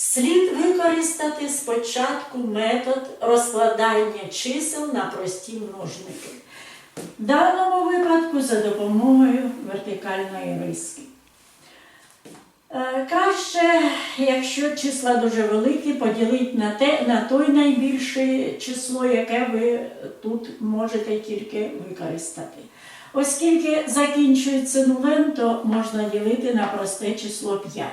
слід використати спочатку метод розкладання чисел на прості множники. В даному випадку за допомогою вертикальної риски. Е, Краще, якщо числа дуже великі, поділити на, те, на той найбільше число, яке ви тут можете тільки використати. Оскільки закінчується нулем, то можна ділити на просте число 5.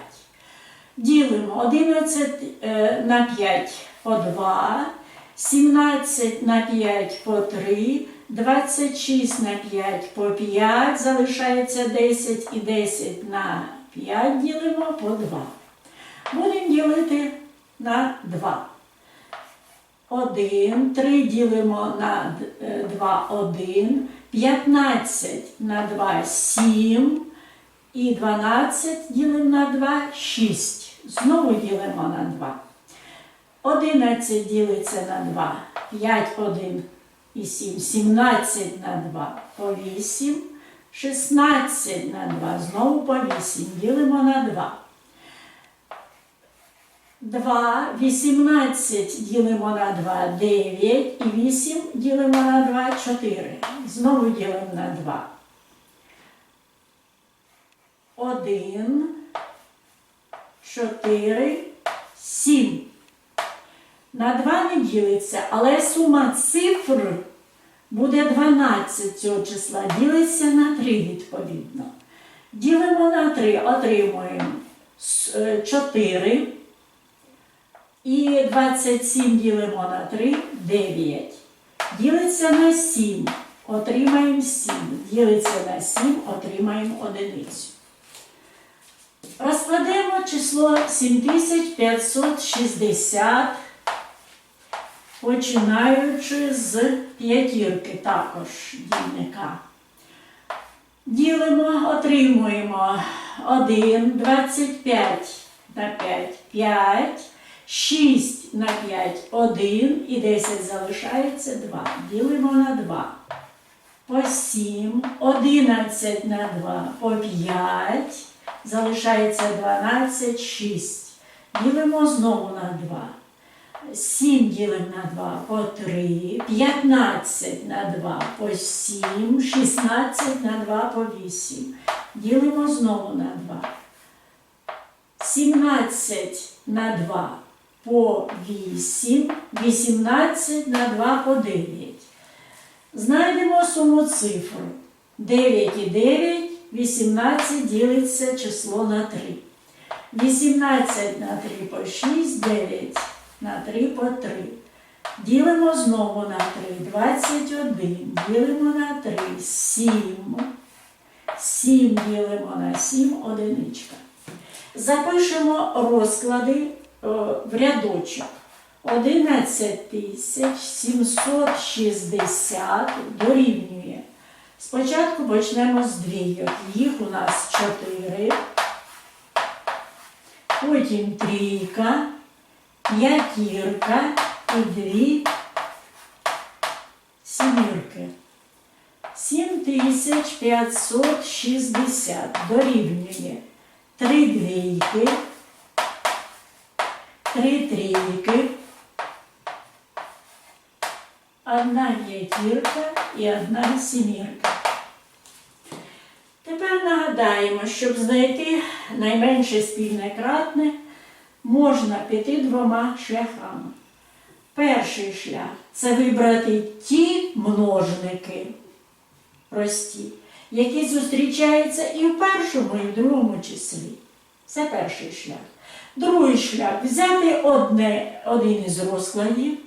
Ділимо 11 е, на 5 по 2, 17 на 5 по 3, 26 на 5 по 5, залишається 10 і 10 на 5 ділимо по 2. Будемо ділити на 2. 1, 3 ділимо на 2, 1, 15 на 2, 7, і 12 ділимо на 2, 6. Знову ділимо на 2. 11 ділиться на 2, 5, 1 і 7, 17 на 2 по 8, 16 на 2, знову по 8, ділимо на 2. 2, 18 ділимо на 2, 9 і 8 ділимо на 2, 4. Знову ділимо на 2. 1, 4, 7. На 2 не ділиться, але сума цифр буде 12 цього числа. Ділиться на 3 відповідно. Ділимо на 3, отримуємо 4. І 27 ділимо на 3, 9. Ділиться на 7, отримаємо 7. Ділиться на 7, отримаємо одиницю. Розкладемо число 7560, починаючи з п'ятірки також дільника. Ділимо, отримуємо 1, 25 на 5, 5, 6 на 5, 1 і 10 залишається 2. Ділимо на 2. По 7, 11 на 2, по 5, залишається 12, 6. Ділимо знову на 2. 7 ділимо на 2 по 3, 15 на 2 по 7, 16 на 2 по 8. Ділимо знову на 2. 17 на 2 по 8, 18 на 2 по 9. Знайдемо суму цифр. 9 і 9, 18 ділиться число на 3. 18 на 3 по 6, 9 на 3 по 3. Ділимо знову на 3, 21. Ділимо на 3, 7. 7 ділимо на 7, одиничка. Запишемо розклади в рядочок. 11 760 дорівнює. Спочатку почнемо з двійок. Їх у нас 4. Потім трійка, п'ятірка і дві сімірки. 7560 дорівнює 3 двійки, 3 трійки, одна п'ятірка і одна сімірка. Тепер нагадаємо, щоб знайти найменше спільне кратне, можна піти двома шляхами. Перший шлях це вибрати ті множники прості, які зустрічаються і в першому, і в другому числі. Це перший шлях. Другий шлях взяти одне, один із розкладів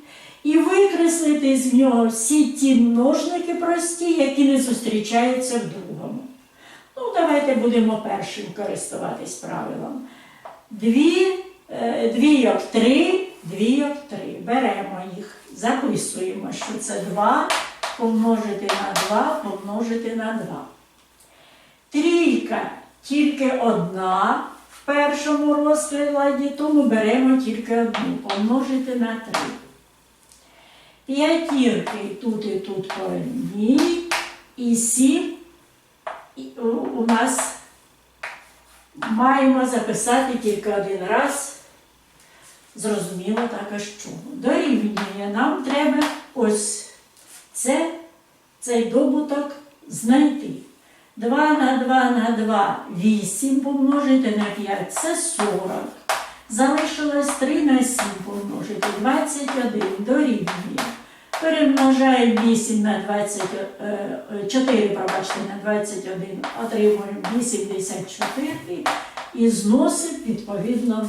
і викреслити з нього всі ті множники прості, які не зустрічаються в другому. Ну, давайте будемо першим користуватись правилом. Дві, е, двійок три, двійок три. Беремо їх, записуємо, що це 2 помножити на 2, помножити на 2. Трійка тільки одна в першому розкладі, тому беремо тільки одну, помножити на 3. П'ятірки тут і тут по і сім і у нас маємо записати тільки один раз Зрозуміло також чому. Дорівнює. Нам треба ось це, цей добуток знайти. 2 на 2 на 2 8 помножити на 5 це 40. Залишилось 3 на 7 помножити 21 дорівнює. Перемножаємо 8 на 20, е, е, 4, пробачте, на 21, отримуємо 84 і зносить відповідно 0.